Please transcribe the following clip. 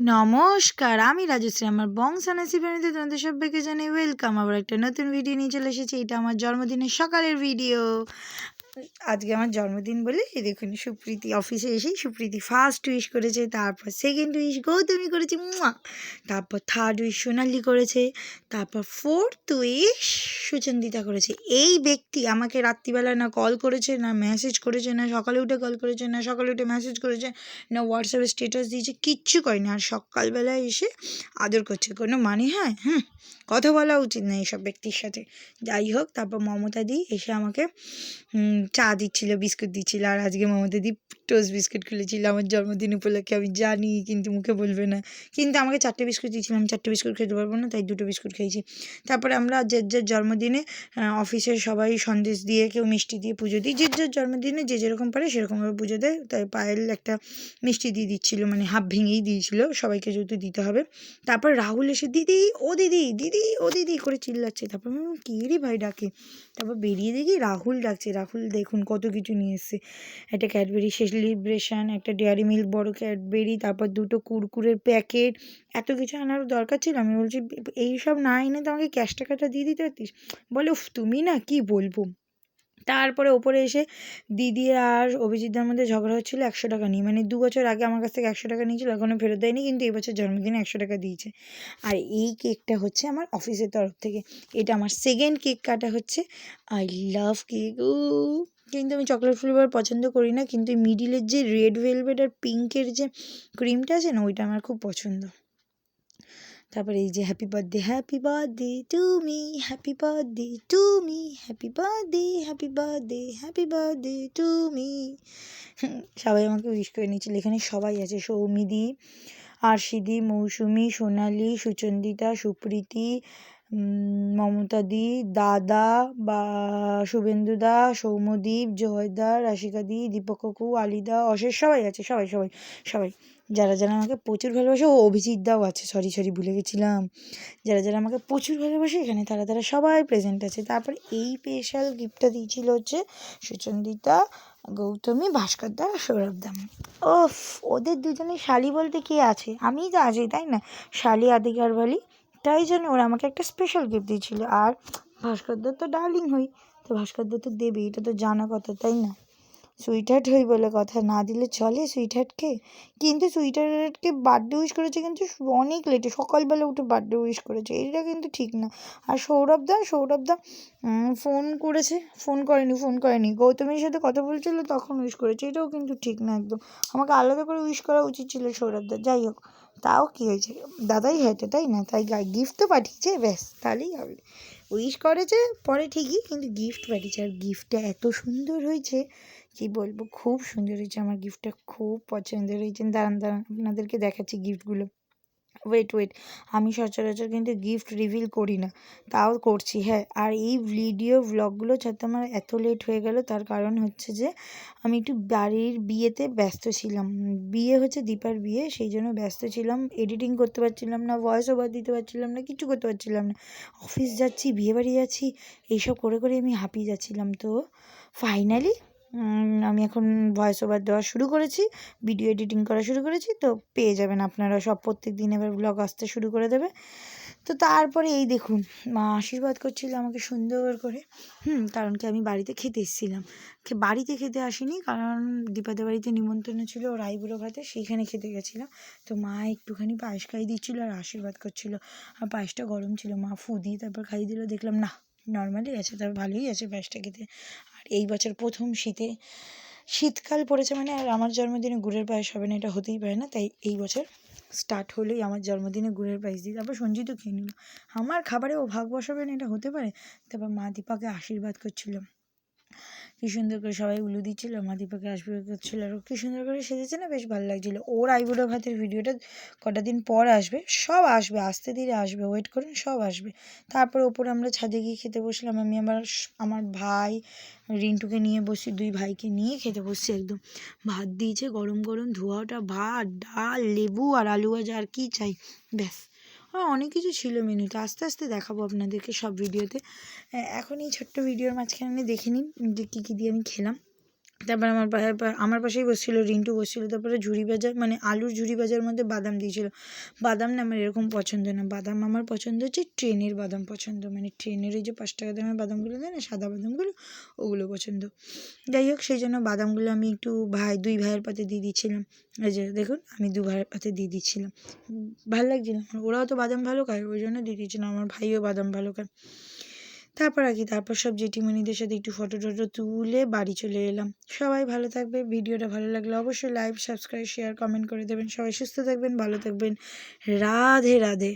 নমস্কার, আমি রাজশ্রী। আমার বংশানাসি ফ্যামিলিতে তোমাদের সবাইকে জানাই ওয়েলকাম আবার একটা নতুন ভিডিও নিয়ে চলে এসেছি। এটা আমার জন্মদিনের সকালের ভিডিও আজকে আমার জন্মদিন বলে, এই দেখুন সুপ্রীতি অফিসে এসেই সুপ্রীতি ফার্স্ট উইশ করেছে, তারপর সেকেন্ড উইশ গৌতমি করেছে, মুয়া! তারপর থার্ড উইশ সোনালি করেছে, তারপর ফোর্থ উইশ সুচন্দিতা করেছে। এই ব্যক্তি আমাকে রাত্রিবেলা না কল করেছে, না মেসেজ করেছে, না সকালে উঠে কল করেছে, না সকালে উঠে মেসেজ করেছে, না হোয়াটসঅ্যাপে স্টেটাস দিয়েছে, কিচ্ছু করেনি আর সকালবেলায় এসে আদর করছে। কোনো মানে হ্যাঁ? হুম, কথা বলা উচিত না এইসব ব্যক্তির সাথে। যাই হোক, তারপর মমতা দি এসে আমাকে চা দিচ্ছিল বিস্কুট দিচ্ছিল আর আজকে মমতা দি টোস্ট বিস্কুট খুলেছিল আমার জন্মদিন উপলক্ষে, আমি জানি কিন্তু মুখে বলবে না। কিন্তু আমাকে চারটে বিস্কুট দিয়েছিল, আমি চারটে বিস্কুট খেতে পারব না, তাই দুটো বিস্কুট খেয়েছি। তারপরে আমরা যে যার জন্মদিনে অফিসের সবাই সন্দেশ দিয়ে, কেউ মিষ্টি দিয়ে পুজো দিই। যে যার জন্মদিনে যে যেরকম পারে সেরকমভাবে পুজো দেয়, তাই পায়েল একটা মিষ্টি দিয়ে দিচ্ছিল মানে হাফ ভেঙেই দিয়েছিল, সবাইকে যেহেতু দিতে হবে। তারপর রাহুল এসে, দিদি, ও দিদি দিদি, ও দিদি করে চিল্লাচ্ছে। তারপর কী রে ভাই ডাকে? তারপর বেরিয়ে দেখি রাহুল ডাকছে। রাহুল দেখুন কত কিছু নিয়ে এসছে। একটা ক্যাডবেরি সেলিব্রেশন একটা ডেয়ারি মিল্ক বড় ক্যাডবেরি তারপর দুটো কুরকুরের প্যাকেট এত কিছু আনারও দরকার ছিল। আমি বলছি, এই সব না এনে তো আমাকে ক্যাশ টাকাটা দিয়ে দিতে পারতিস? বলে, উফ, তুমি না, কি বলব? তারপরে ওপরে এসে দিদি আর অভিজিৎদার মধ্যে ঝগড়া হচ্ছিল একশো টাকা নিয়ে। মানে দু বছর আগে আমার কাছ থেকে একশো টাকা নিয়েছিল এখনও ফেরত দেয়নি, কিন্তু এই বছর জন্মদিনে একশো টাকা দিয়েছে। আর এই কেকটা হচ্ছে আমার অফিসের তরফ থেকে। এটা আমার সেকেন্ড কেক কাটা হচ্ছে। আই লাভ কেক ও কিন্তু আমি চকলেট ফ্লেভার পছন্দ করি না, কিন্তু মিডিলের যে রেড ভেলভেট আর পিঙ্কের যে ক্রিমটা আছে না, ওইটা আমার খুব পছন্দ। তারপরে এই যে happy birthday happy birthday to me happy birthday to me happy birthday happy birthday happy birthday to me সবাই আমাকে উইশ করে নিয়েছিল। এখানে সবাই আছে, সৌমিদি, আরশিদি, মৌসুমি, সোনালি, সুচন্দিতা, সুপ্রীতি মমতাদি, দাদা, বা শুভেন্দুদা সৌম্যদীপ জয়দা রাশিকাদি, দীপক কাকু, আলিদা, অশেষ সবাই আছে, সবাই সবাই সবাই। যারা যারা আমাকে প্রচুর ভালোবাসে, ও অভিজিৎ দাও আছে সরি সরি ভুলে গেছিলাম। যারা যারা আমাকে প্রচুর ভালোবাসে, এখানে তারা তারা সবাই প্রেজেন্ট আছে। তারপর এই স্পেশাল গিফটটা দিয়েছিল হচ্ছে সুচন্দিতা, গৌতমী, ভাস্কর দা, সৌরভ দাম ওফ ওদের দুজনে শালি বলতে কে আছে? আমিই তো আছি তাই না? শালি আদিকার বলি। তাই জন্য ওরা আমাকে একটা স্পেশাল গিফট দিয়েছিল। আর ভাস্করদার তো ডার্লিং হই। তো ভাস্করদা তো দেবে এটা তো জানা কথা, তাই না? সুইটহার্ট হই বলে কথা। না দিলে চলে সুইটহার্টকে কিন্তু সুইটহার্টকে বার্থডে উইশ করেছে কিন্তু অনেক লেটে সকালবেলা উঠে বার্থডে উইশ করেছে। এটা কিন্তু ঠিক না। আর সৌরভ দা সৌরভ দা ফোন করেছে ফোন করেনি ফোন করেনি। গৌতমের সাথে কথা বলছিল, তখন উইশ করেছে। এটাও কিন্তু ঠিক না একদম। আমাকে আলাদা করে উইশ করা উচিত ছিল সৌরভ দা। যাই হোক, তাও কী হয়েছে? দাদাই হয়তো, তাই না? তাই গিফট তো পাঠিয়েছে, ব্যাস, তাহলেই হবে। উইশ করেছে, পরে ঠিকই, কিন্তু গিফট পাঠিয়েছে। আর গিফটটা এত সুন্দর হয়েছে কী বলব? খুব সুন্দর হয়েছে আমার গিফটটা খুব পছন্দের হয়েছে। দাঁড়ান দাঁড়ান, আপনাদেরকে দেখাচ্ছি গিফটগুলো ওয়েট ওয়েট আমি সচরাচর কিন্তু গিফট রিভিল করি না, তাও করছি হ্যাঁ। আর এই ভিডিও ভ্লগগুলো যাতে আমার এত লেট হয়ে গেল, তার কারণ হচ্ছে যে, আমি একটু বাড়ির বিয়েতে ব্যস্ত ছিলাম। বিয়ে হচ্ছে দীপার বিয়ে, সেই জন্য ব্যস্ত ছিলাম এডিটিং করতে পারছিলাম না ভয়েস ওভার দিতে পারছিলাম না, কিছু করতে পারছিলাম না। অফিস যাচ্ছি, বিয়েবাড়ি যাচ্ছি, এইসব করে করে আমি হাঁপিয়ে যাচ্ছিলাম। তো ফাইনালি আমি এখন ভয়েস ওভার দেওয়া শুরু করেছি ভিডিও এডিটিং করা শুরু করেছি, তো পেয়ে যাবেন আপনারা সব প্রত্যেক দিন এবার ব্লগ আসতে শুরু করে দেবে। তো তারপরে এই দেখুন, মা আশীর্বাদ করছিল আমাকে সুন্দর করে, হুম, কারণ কি আমি বাড়িতে খেতে এসেছিলাম। বাড়িতে খেতে আসিনি, কারণ দীপাদের বাড়িতে নিমন্ত্রণ ছিল ওর আইবুড়ো ভাতে, সেইখানে খেতে গেছিলাম। তো মা একটুখানি পায়েস খাইয়ে দিচ্ছিল আর আশীর্বাদ করছিল। আর পায়েসটা গরম ছিল, মা ফু দিয়ে তারপর খাইয়ে দিল, দেখলাম না নর্মালি আছে, তার ভালোই আছে পায়েসটা খেতে। এই বছর প্রথম শীতে। শীতকাল পড়েছে মানে আর আমার জন্মদিনে গুড়ের পায়েস হবে না, এটা হতেই পারে না, তাই এই বছর স্টার্ট হলেই আমার জন্মদিনে গুড়ের পায়েস দিই তারপর সঞ্জিত খেয়ে নিল। আমার খাবারে ও ভাগ বসাবে না, এটা হতে পারে। তারপর মা দীপাকে আশীর্বাদ করছিলাম। কী সুন্দর করে সবাই উলু দিচ্ছিল, মা দীপাকে আশীর্বাদ করছিল আর, কী সুন্দর করে সেজেছে না, বেশ ভালো লাগছিল। ওর আইবুড়ো ভাতের ভিডিওটা কটা দিন পর আসবে, সব আসবে, আস্তে ধীরে আসবে ওয়েট করুন, সব আসবে। তারপর ওপরে আমরা ছাদে গিয়ে খেতে বসলাম, আমি আমার আমার ভাই, রিন্টুকে নিয়ে বসি দুই ভাইকে নিয়ে খেতে বসছি একদম। ভাত দিয়েছে গরম গরম ধোয়াটা, ভাত, ডাল, লেবু আর আলু ভাজা, আর কী চাই, ব্যাস। আর অনেক কিছু ছিল মেনুতে আস্তে আস্তে দেখাবো আপনাদেরকে সব ভিডিওতে এখন এই ছোট্ট ভিডিওর মাঝখানে দেখে নিন যে কী কী দিয়ে আমি খেলাম। তারপর আমার আমার পাশেই বসছিল, রিন্টু বসছিল, তারপরে ঝুড়ি ভাজা মানে আলুর ঝুড়ি ভাজার মধ্যে বাদাম দিয়েছিল। বাদাম না আমার এরকম পছন্দ না। বাদাম আমার পছন্দ হচ্ছে ট্রেনের বাদাম পছন্দ। মানে ট্রেনের ওই যে পাঁচ টাকা দামের বাদামগুলো দেয় না, সাদা বাদামগুলো, ওগুলো পছন্দ। যাই হোক, সেই জন্য বাদামগুলো আমি একটু ভাই, দুই ভাইয়ের পাতে দিয়ে দিচ্ছিলাম। এই যে দেখুন, আমি দু ভাইয়ের পাতে দিয়ে দিচ্ছিলাম। ভালো লাগছিল। ওরাও তো বাদাম ভালো খায়, ওই জন্য দিয়ে দিচ্ছিলাম আমার ভাইও বাদাম ভালো খায়। তারপর আর কি, তারপর সব জেঠিমণিদের সাথে একটু ফটো টটো তুলে বাড়ি চলে এলাম। সবাই ভালো থাকবে, ভিডিওটা ভালো লাগলে অবশ্যই লাইক সাবস্ক্রাইব শেয়ার কমেন্ট করে দেবেন। সবাই সুস্থ থাকবেন, ভালো থাকবেন। রাধে রাধে।